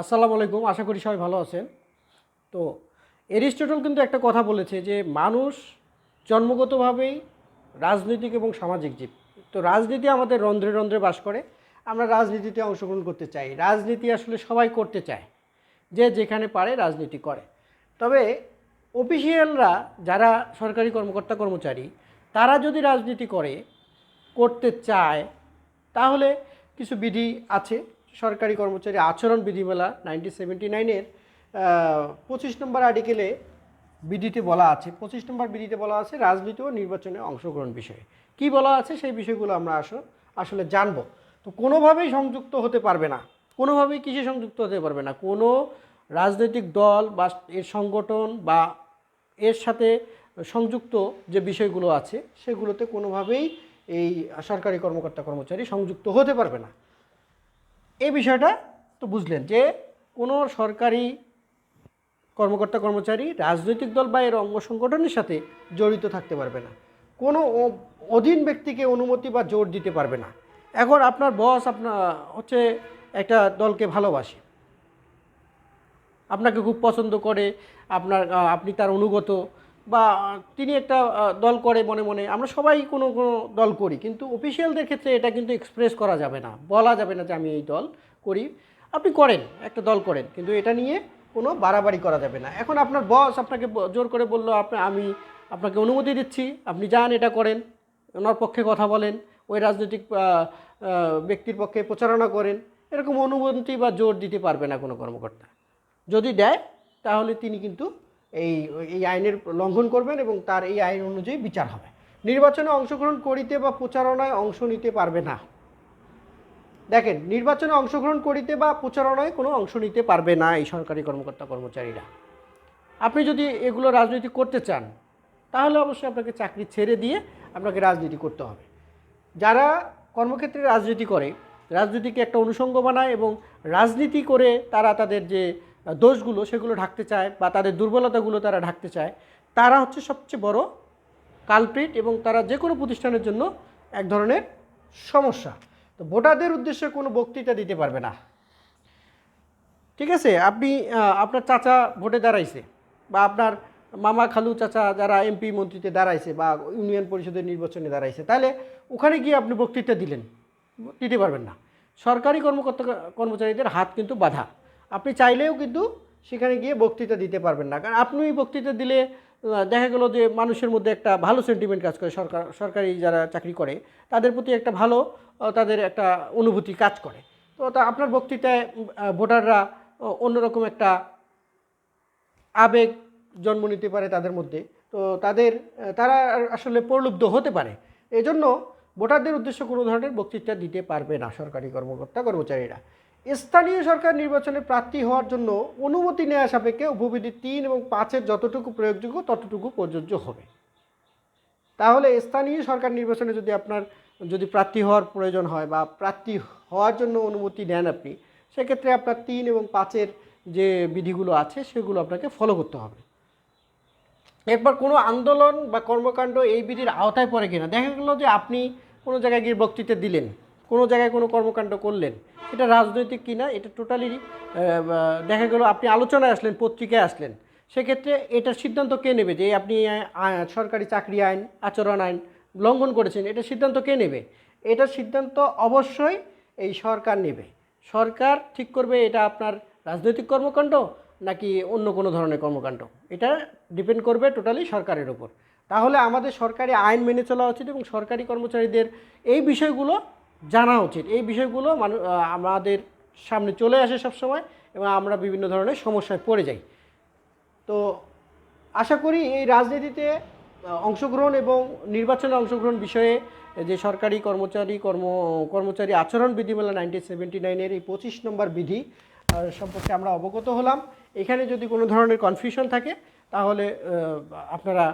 আসসালামু আলাইকুম, আশা করি সবাই ভালো আছেন। তো এরিস্টটল কিন্তু একটা কথা বলেছে যে মানুষ জন্মগতভাবেই রাজনৈতিক এবং সামাজিক জীব। তো রাজনীতি আমাদের রন্ধ্রে রন্ধ্রে বাস করে, আমরা রাজনীতিতে অংশগ্রহণ করতে চাই। রাজনীতি আসলে সবাই করতে চায়, যে যেখানে পারে রাজনীতি করে। তবে অফিসিয়ালরা যারা সরকারি কর্মকর্তা কর্মচারী, তারা যদি রাজনীতি করে, করতে চায়, তাহলে কিছু বিধি আছে। সরকারি কর্মচারী আচরণ বিধিমালা নাইনটিন সেভেন্টি নাইনের পঁচিশ নম্বর আর্টিকেলে বিধিতে বলা আছে। পঁচিশ নম্বর বিধিতে বলা আছে রাজনীতি ও নির্বাচনে অংশগ্রহণ বিষয়ে। কি বলা আছে সেই বিষয়গুলো আমরা আসলে আসলে জানব। তো কোনোভাবেই সংযুক্ত হতে পারবে না। কোনোভাবেই কিসে সংযুক্ত হতে পারবে না? কোনো রাজনৈতিক দল বা এর সংগঠন বা এর সাথে সংযুক্ত যে বিষয়গুলো আছে, সেগুলোতে কোনোভাবেই এই সরকারি কর্মকর্তা কর্মচারী সংযুক্ত হতে পারবে না। এই বিষয়টা তো বুঝলেন যে কোনো সরকারি কর্মকর্তা, কর্মচারী, রাজনৈতিক দল বা এর অঙ্গ সংগঠনের সাথে জড়িত থাকতে পারবে না। কোনো অধীন ব্যক্তিকে অনুমতি বা জোর দিতে পারবে না। এখন আপনার বস আপনার হচ্ছে একটা দলকে ভালোবাসে। আপনাকে খুব পছন্দ করে, আপনার আপনি তার অনুগত বা তিনি একটা দল করে মনে মনে, আমরা সবাই কোনো কোনো দল করি, কিন্তু অফিসিয়ালদের ক্ষেত্রে এটা কিন্তু এক্সপ্রেস করা যাবে না, বলা যাবে না যে আমি এই দল করি। আপনি করেন, একটা দল করেন, কিন্তু এটা নিয়ে কোনো বাড়াবাড়ি করা যাবে না। এখন আপনার বস আপনাকে জোর করে বলল, আপনি, আমি আপনাকে অনুমতি দিচ্ছি, আপনি যান, এটা করেন। ওনার পক্ষে কথা বলেন, ওই রাজনৈতিক ব্যক্তির পক্ষে প্রচারণা করেন। এরকম অনুমতি বা জোর দিতে পারবে না কোনো কর্মকর্তা। যদি দেয়, তাহলে তিনি কিন্তু এই এই আইনের লঙ্ঘন করবেন এবং তার এই আইন অনুযায়ী বিচার হবে। নির্বাচনে অংশগ্রহণ করিতে বা প্রচারণায় অংশ নিতে পারবে না। দেখেন, নির্বাচনে অংশগ্রহণ করিতে বা প্রচারণায় কোনো অংশ নিতে পারবে না এই সরকারি কর্মকর্তা কর্মচারীরা। আপনি যদি এগুলো রাজনীতি করতে চান, তাহলে অবশ্যই আপনাকে চাকরি ছেড়ে দিয়ে আপনাকে রাজনীতি করতে হবে। যারা কর্মক্ষেত্রে রাজনীতি করে, রাজনীতিকে একটা অনুষঙ্গ বানায় এবং রাজনীতি করে তারা তাদের যে দোষগুলো সেগুলো ঢাকতে চায় বা তাদের দুর্বলতাগুলো তারা ঢাকতে চায়, তারা হচ্ছে সবচেয়ে বড় কালপ্রিট এবং তারা যে কোনো প্রতিষ্ঠানের জন্য এক ধরনের সমস্যা। তো ভোটারদের উদ্দেশ্যে কোনো বক্তৃতা দিতে পারবে না। ঠিক আছে? আপনি আপনার চাচা ভোটে দাঁড়াইছে বা আপনার মামা খালু চাচা যারা এমপি মন্ত্রীতে দাঁড়াইছে বা ইউনিয়ন পরিষদের নির্বাচনে দাঁড়াইছে, তাহলে ওখানে গিয়ে আপনি বক্তৃতা দিলেন। দিতে পারবেন না। সরকারি কর্মকর্তা কর্মচারীদের হাত কিন্তু বাধা। আপনি চাইলেও কিন্তু সেখানে গিয়ে বক্তৃতা দিতে পারবেন না। কারণ আপনি বক্তৃতা দিলে দেখা গেলো যে মানুষের মধ্যে একটা ভালো সেন্টিমেন্ট কাজ করে, সরকার, সরকারি যারা চাকরি করে, তাদের প্রতি একটা ভালো তাদের একটা অনুভূতি কাজ করে। তো তা আপনার বক্তৃতায় ভোটাররা অন্যরকম একটা আবেগ জন্ম নিতে পারে তাদের মধ্যে। তো তাদের তারা আসলে প্রলুব্ধ হতে পারে। এজন্য ভোটারদের উদ্দেশ্য কোনো ধরনের বক্তৃতা দিতে পারবে না সরকারি কর্মকর্তা, কর্মচারীরা। স্থানীয় সরকার নির্বাচনে প্রার্থী হওয়ার জন্য অনুমতি নেওয়া সাপেক্ষে উপবিধি তিন এবং পাঁচের যতটুকু প্রয়োগযোগ্য, ততটুকু প্রযোজ্য হবে। তাহলে স্থানীয় সরকার নির্বাচনে যদি আপনার, যদি প্রার্থী হওয়ার প্রয়োজন হয় বা প্রার্থী হওয়ার জন্য অনুমতি নেন আপনি, সেক্ষেত্রে আপনার তিন এবং পাঁচের যে বিধিগুলো আছে, সেগুলো আপনাকে ফলো করতে হবে। এরপর কোনো আন্দোলন বা কর্মকাণ্ড এই বিধির আওতায় পড়ে কিনা? দেখা গেলো যে আপনি কোনো জায়গায় গিয়ে বক্তৃতা দিলেন। কোনো জায়গায় কোনো কর্মকাণ্ড করলেন, এটা রাজনৈতিক কিনা, এটা টোটালি দেখা গেল আপনি আলোচনায় আসলেন, পত্রিকায় আসলেন। সেক্ষেত্রে এটার সিদ্ধান্ত কে নেবে যে আপনি সরকারি চাকরি আইন, আচরণ আইন লঙ্ঘন করেছেন এটার সিদ্ধান্ত কে নেবে? এটার সিদ্ধান্ত অবশ্যই এই সরকার নেবে। সরকার ঠিক করবে এটা আপনার রাজনৈতিক কর্মকাণ্ড নাকি অন্য কোনো ধরনের কর্মকাণ্ড? এটা ডিপেন্ড করবে টোটালি সরকারের উপর। তাহলে আমাদের সরকারি আইন মেনে চলা উচিত এবং সরকারি কর্মচারীদের এই বিষয়গুলো জানা উচিত। এই বিষয়গুলো মানু আহ, আমাদের সামনে চলে আসে সবসময় এবং আমরা বিভিন্ন ধরনের সমস্যায় পড়ে যাই। তো আশা করি এই রাজনীতিতে অংশগ্রহণ এবং নির্বাচনে অংশগ্রহণ বিষয়ে যে সরকারি কর্মচারী কর্ম কর্মচারী আচরণ বিধিমালা নাইনটিন সেভেন্টি নাইনের এই পঁচিশ নম্বর বিধি সম্পর্কে আমরা অবগত হলাম। এখানে যদি কোনো ধরনের কনফিউশন থাকে তাহলে আপনারা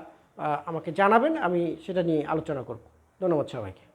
আমাকে জানাবেন আমি সেটা নিয়ে আলোচনা করব। ধন্যবাদ সবাইকে।